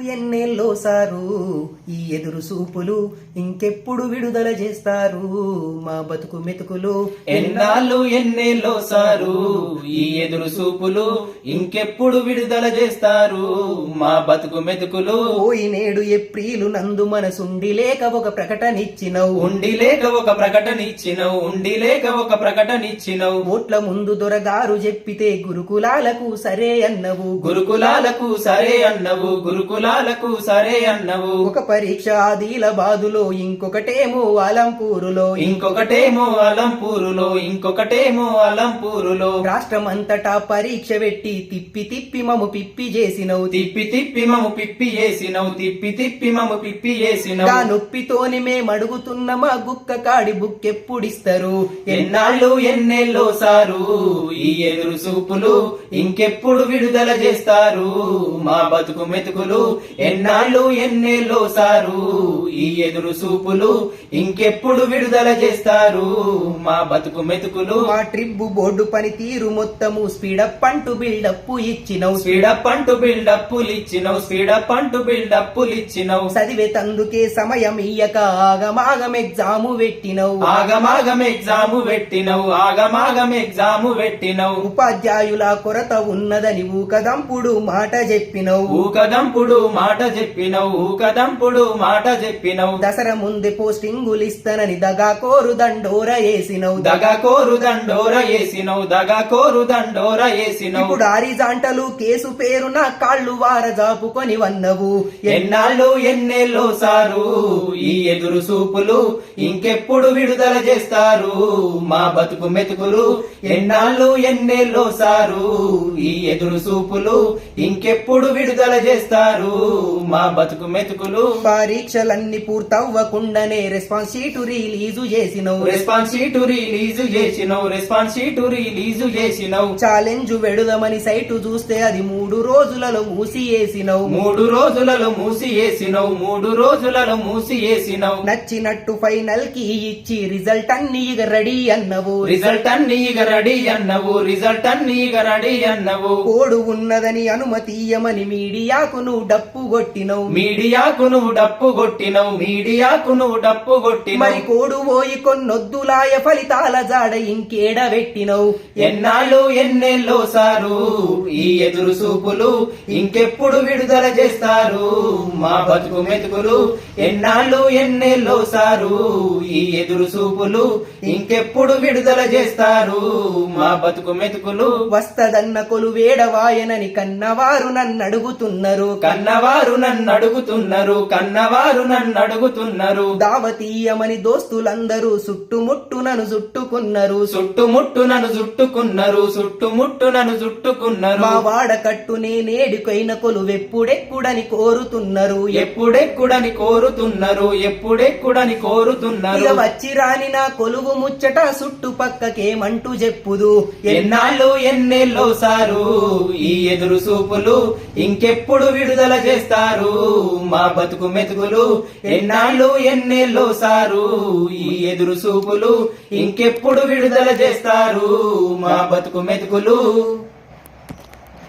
ఎన్నేళ్ళో sir? ఈ ఎదురు సూపులు ఇంకెప్పుడు విడుదల చేస్తారు? మా బతుకు మెతుకులు ఎన్నాళ్ళు ఎన్నేళ్ళో సారు ఈ ఎదురు సూపులు ఇంకెప్పుడు విడుదల చేస్తారు? మా బతుకు మెతుకులు పోయి నేడు ఎప్రిలు నందు మనసుండి లేక ఒక ప్రకటనిచ్చినవు. ఉండి లేక ఒక ప్రకటన ఇచ్చినవు ఉండి లేక ఒక ప్రకటన ఇచ్చినవు ఓట్ల ముందు దొరగారు చెప్పితే గురుకులాలకు సరే అన్నవు. గురుకులాలకు సరే అన్నవు. గురుకులాలకు సరే అన్నవు. ఒక పరీక్ష ఆదిలాబాదులో ఇంకొకటేమో అలంపూరులో ఇంకొకటేమో అలంపూరులో ఇంకొకటేమో అలంపూరులో రాష్ట్రమంతటా పరీక్ష పెట్టి తిప్పి తిప్పి మము పిప్పి చేసినవు. తిప్పి తిప్పి మము పిప్పి చేసినవు తిప్పి తిప్పి మము పిప్పి చేసినవు. నొప్పితోని మేమడుగుతున్న మా గుక్క కాడి బుక్ ఎప్పుడిస్తారు ఎన్నాళ్ళు ఎన్నేళ్ళో సారు? ఈ ఎదురు సూపులు ఇంకెప్పుడు విడుదల చేస్తారు? మా బతుకు మెతుకులు ఎన్నాళ్ళు ఎన్నేళ్ళో సారు ఈ ఎదురు సూపులు ఇంకెప్పుడు విడుదల చేస్తారు? మా బతుకు మెతుకులు మా ట్రిప్ బోర్డు పనితీరు మొత్తము. స్పీడప్ అంటూ బిల్డప్ ఇచ్చినవు. స్పీడప్ అంటూ బిల్డప్పులు ఇచ్చినవు. స్పీడప్ అంటూ బిల్డప్పులు ఇచ్చినవు. చదివే తందుకే సమయం ఇయ్యక ఆగమాగం ఎగ్జాము పెట్టినవు. ఆగమాగం ఎగ్జాము పెట్టినవు. ఆగమాగం ఎగ్జాము పెట్టినవు. ఉపాధ్యాయుల కొరత ఉన్నదని ఊకదంపుడు మాట చెప్పినవు. ఊకదంపుడు మాట చెప్పినవు. ఊకదంపుడు మాట చెప్పినవు. దసరా ముందే పోస్టింగులు ఇస్తానని దగా కోరు దండోర వేసినవు. దగా కోరు దండోర వేసినవు దగా కోరు దండోర వేసినవు. ఇప్పుడు ఆరిజాంటలు కేసు పేరున కాళ్ళు వార జాపుకొని వన్నవు. ఎన్నాళ్ళు ఎన్నేళ్ళో సారు? ఈ ఎదురు సూపులు ఇంకెప్పుడు విడుదల చేస్తారు? మా బతుకు మెతుకులు ఎన్నాళ్ళు ఎన్నేళ్ళో సారు? ఈ ఎదురు సూపులు ఇంకెప్పుడు విడుదల చేస్తారు? మా బతుకు మెతుకులు పరీక్షలన్నీ పూర్తవ్వకుండానే రెస్పాన్స్ షీటు రిలీజు చేసినవు. రెస్పాన్స్ షీటు రిలీజ్ చేసినవు. రెస్పాన్స్ షీటు రిలీజ్ చేసినవు. ఛాలెంజ్ వెడుదమని సైటు చూస్తే అది మూడు రోజులలో మూసి వేసినవు మూడు రోజులలో మూసి వేసినవు మూడు రోజులలో మూసి వేసినవు నచ్చినట్టు ఫైనల్కి ఇచ్చి రిజల్ట్ అన్ని ఇక రెడీ అన్నవు. రిజల్ట్ అన్ని ఇక రెడీ అన్నవు. రిజల్ట్ అన్ని ఇక రెడీ అన్నవు. కోడు ఉన్నదని అనుమతియమని మీడియాకు నువ్వు డప్పు కొట్టినవు. మీడియాకు నువ్వు డప్పు కొట్టినవు మీడియాకు నువ్వు డప్పు మరి కొట్టినవు కోడు పోయి కొన్నొద్దులాయ ఫలితాల జాడ ఇంకేడ పెట్టినవు? ఎన్నాళ్ళు ఎన్నేళ్ళో సారు? ఈ ఎదురు సూపులు ఇంకెప్పుడు విడుదల చేస్తారు? మా బతుకు మెతుకులు ఎన్నాళ్ళు ఎన్నేళ్ళో సారు? ఈ ఎదురు సూపులు ఇంకెప్పుడు విడుదల చేస్తారు? మా బతుకు మెతుకులు వస్తదన్న కొలు వేడవాయనని కన్నవారు నన్ను అడుగుతున్నారు కన్నవారు నన్ను అడుగుతున్నారు కన్నవారు నన్ను అడుగుతున్నారు దావతీయమని దోస్తులందరూ చుట్టుముట్టు నన్ను చుట్టుకున్నారు. చుట్టుముట్టు నన్ను చుట్టుకున్నారు చుట్టుముట్టు నన్ను చుట్టుకున్నారు. మా వాడ నేనేడుకైన కొలు వెప్పుడెక్కుడని కోరుతున్నారు. ఎప్పుడెక్కుడని కోరుతున్నారు ఎప్పుడెక్కుడని కోరుతున్నారు. వచ్చి రాని నా కొలువు ముచ్చట చుట్టుపక్కకేమంటూ చెప్పుదు. ఎన్నాళ్ళు ఎన్నేళ్ళో సారు? ఈ ఎదురు సూపులు ఇంకెప్పుడు విడుదల చేస్తారు? మా బతుకు మెతుకులు ఎన్నాళ్ళు ఎన్నేళ్ళో సారు? ఈ ఎదురు సూపులు ఇంకెప్పుడు విడుదల చేస్తారు మా బతుకు మెతుకులు?